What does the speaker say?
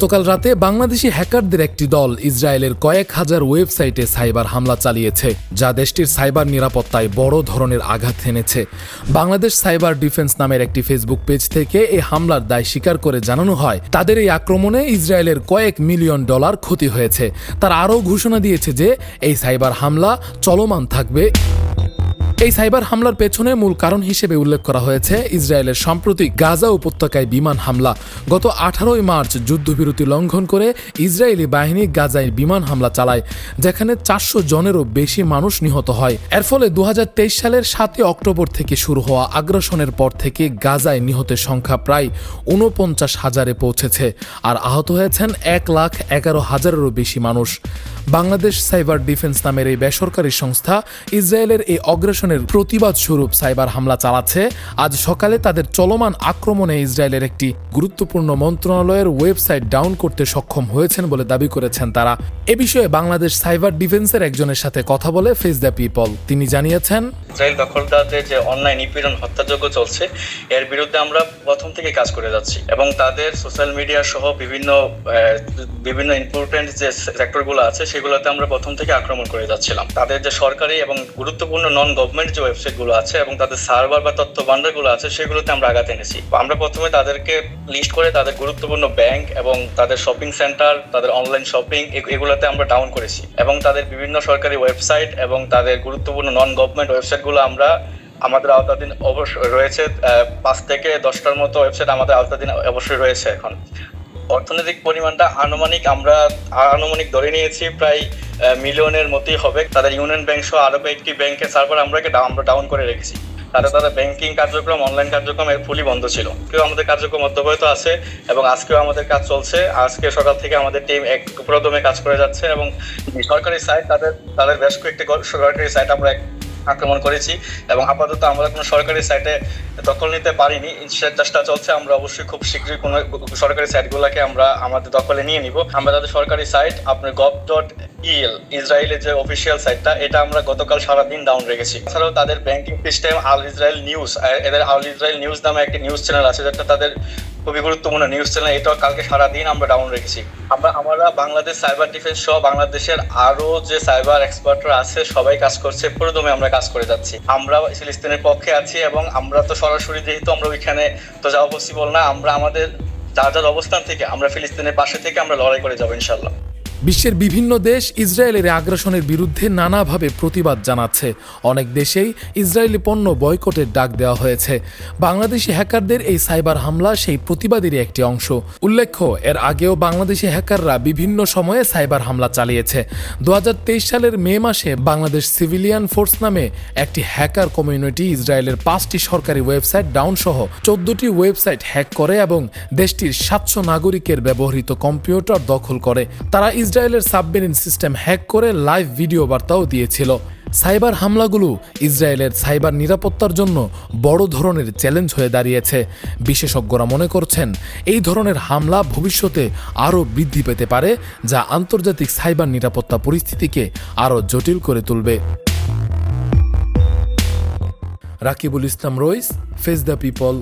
গতকাল রাতে বাংলাদেশি হ্যাকারদের একটি দল ইসরায়েলের কয়েক হাজার ওয়েবসাইটে সাইবার হামলা চালিয়েছে, যা দেশটির সাইবার নিরাপত্তায় বড় ধরনের আঘাত এনেছে বাংলাদেশ সাইবার ডিফেন্স নামের একটি ফেসবুক পেজ থেকে এই হামলার দায় স্বীকার করে জানানো হয়, তাদের এই আক্রমণে ইসরায়েলের কয়েক মিলিয়ন ডলার ক্ষতি হয়েছে। তারা আরও ঘোষণা দিয়েছে যে, এই সাইবার হামলা চলমান থাকবে। এই সাইবার হামলার পেছনে মূল কারণ হিসেবে উল্লেখ করা হয়েছে ইসরায়েলের সাম্প্রতিক গাজা উপত্যকায় বিমান হামলা। গত আঠারোই মার্চ যুদ্ধবিরতি লঙ্ঘন করে ইসরায়েলি বাহিনী গাজায় বিমান হামলা চালায়, যেখানে চারশো জনেরও বেশি মানুষ নিহত হয়। এর ফলে দু হাজার তেইশ সালের সাতই অক্টোবর থেকে শুরু হওয়া আগ্রাসনের পর থেকে গাজায় নিহতের সংখ্যা প্রায় ঊনপঞ্চাশ হাজারে পৌঁছেছে, আর আহত হয়েছেন এক লাখ এগারো হাজারেরও বেশি মানুষ। বাংলাদেশ সাইবার ডিফেন্স নামের এই বেসরকারি সংস্থা ইসরায়েলের এই অগ্রাসনের প্রতিবাদ স্বরূপ সাইবার হামলা চালাচ্ছে। আজ সকালে তাদের চলমান আক্রমণে ইসরায়েলের একটি গুরুত্বপূর্ণ মন্ত্রণালয়ের ওয়েবসাইট ডাউন করতে সক্ষম হয়েছেন বলে দাবি করেছেন তারা। এ বিষয়ে বাংলাদেশ সাইবার ডিফেন্সের একজনের সাথে কথা বলে ফেস দ্য পিপল। তিনি জানিয়েছেন, ইসরায়েল দখলদারদের যে অনলাইন নিপীড়ন হত্যাযজ্ঞ চলছে, এর বিরুদ্ধে আমরা প্রথম থেকে কাজ করে যাচ্ছি এবং তাদের সোশ্যাল মিডিয়া সহ বিভিন্ন বিভিন্ন ইম্পর্টেন্ট যে সেক্টরগুলো আছে সেগুলোতে আমরা প্রথম থেকে আক্রমণ করে যাচ্ছিলাম। তাদের যে সরকারি এবং গুরুত্বপূর্ণ নন গভর্নমেন্ট যে ওয়েবসাইটগুলো আছে এবং তাদের সার্ভার বা তথ্য ভান্ডারগুলো আছে, সেগুলোতে আমরা আঘাত এনেছি। আমরা প্রথমে তাদেরকে লিস্ট করে তাদের গুরুত্বপূর্ণ ব্যাংক এবং তাদের শপিং সেন্টার তাদের অনলাইন শপিং এগুলোতে আমরা ডাউন করেছি এবং তাদের বিভিন্ন সরকারি ওয়েবসাইট এবং তাদের গুরুত্বপূর্ণ নন গভর্নমেন্ট ওয়েবসাইটগুলো আমরা আমাদের আওতাধীন অবশ্যই রয়েছে পাঁচ থেকে দশটার মতো ওয়েবসাইট আমাদের আওতাধীন অবশ্যই রয়েছে এখন। অর্থনৈতিক পরিমাণটা আনুমানিক আমরা আনুমানিক ধরে নিয়েছি, প্রায় মিলিয়নের মতোই হবে। তাদের ইউনিয়ন ব্যাংক সহ আরও কয়েকটি ব্যাংকের সার্ভার আমরা আমরা ডাউন করে রেখেছি। তাদের তাদের ব্যাংকিং কার্যক্রম অনলাইন কার্যক্রম এর ফুলই বন্ধ ছিল। কেউ আমাদের কার্যক্রম অব্যাহত আছে এবং আজকেও আমাদের কাজ চলছে। আজকে সকাল থেকে আমাদের টিম এক প্রদমে কাজ করে যাচ্ছে এবং সরকারি সাইট তাদের তাদের বেশ কয়েকটি সরকারি সাইট আমরা আক্রমণ করেছি এবং আপাতত আমরা কোনো সরকারি সাইটে দখল নিতে পারিনি। চেষ্টা চলছে, আমরা অবশ্যই খুব শীঘ্রই কোনো সরকারি সাইটগুলোকে আমরা আমাদের দখলে নিয়ে নিব। আমরা তাদের সরকারি সাইট আপনার গভ ডট ইএল ইসরায়েলের যে অফিসিয়াল সাইটটা এটা আমরা গতকাল সারাদিন ডাউন রেখেছি। এছাড়াও তাদের banking system Al Israel news এদের আল ইসরায়েল নিউজ নামে একটি নিউজ চ্যানেল আছে, যেটা তাদের খুবই গুরুত্বপূর্ণ নিউজ চ্যানেল এটাও কালকে সারাদিন আমরা ডাউন রেখেছি। আমরা আমরা বাংলাদেশ সাইবার ডিফেন্স সহ বাংলাদেশের আরও যে সাইবার এক্সপার্টরা আছে, সবাই কাজ করছে, পুরোদমে আমরা কাজ করে যাচ্ছি। আমরা ফিলিস্তিনের পক্ষে আছি এবং আমরা তো সরাসরি যেহেতু আমরা ওইখানে তো যাওয়া পসিবল না, আমরা আমাদের, যার যার অবস্থান থেকে আমরা ফিলিস্তিনের পাশে থেকে আমরা লড়াই করে যাব ইনশাল্লাহ বিশ্বের বিভিন্ন দেশ ইসরায়েলের আগ্রাসনের বিরুদ্ধে নানাভাবে প্রতিবাদ জানাচ্ছে। অনেক দেশেই ইসরায়েলি পণ্য বয়কটের ডাক দেওয়া হয়েছে। বাংলাদেশি হ্যাকারদের এই সাইবার হামলা সেই প্রতিবাদেরই একটি অংশ। উল্লেখ্য, এর আগেও বাংলাদেশি হ্যাকাররা বিভিন্ন সময়ে সাইবার হামলা চালিয়েছে। দু সালের মে মাসে বাংলাদেশ সিভিলিয়ান ফোর্স নামে একটি হ্যাকার কমিউনিটি ইসরায়েলের পাঁচটি সরকারি ওয়েবসাইট ডাউন সহ চোদ্দটি ওয়েবসাইট হ্যাক করে এবং দেশটির সাতশো নাগরিকের ব্যবহৃত কম্পিউটার দখল করে। তারা ইসরায়েলের সাবমেরিন সিস্টেম হ্যাক করে লাইভ ভিডিও বার্তাও দিয়েছিল। সাইবার হামলাগুলো ইসরায়েলের সাইবার নিরাপত্তার জন্য বড় ধরনের চ্যালেঞ্জ হয়ে দাঁড়িয়েছে। বিশেষজ্ঞরা মনে করছেন, এই ধরনের হামলা ভবিষ্যতে আরও বৃদ্ধি পেতে পারে, যা আন্তর্জাতিক সাইবার নিরাপত্তা পরিস্থিতিকে আরও জটিল করে তুলবে। Rakibul Islam Rais, face the people.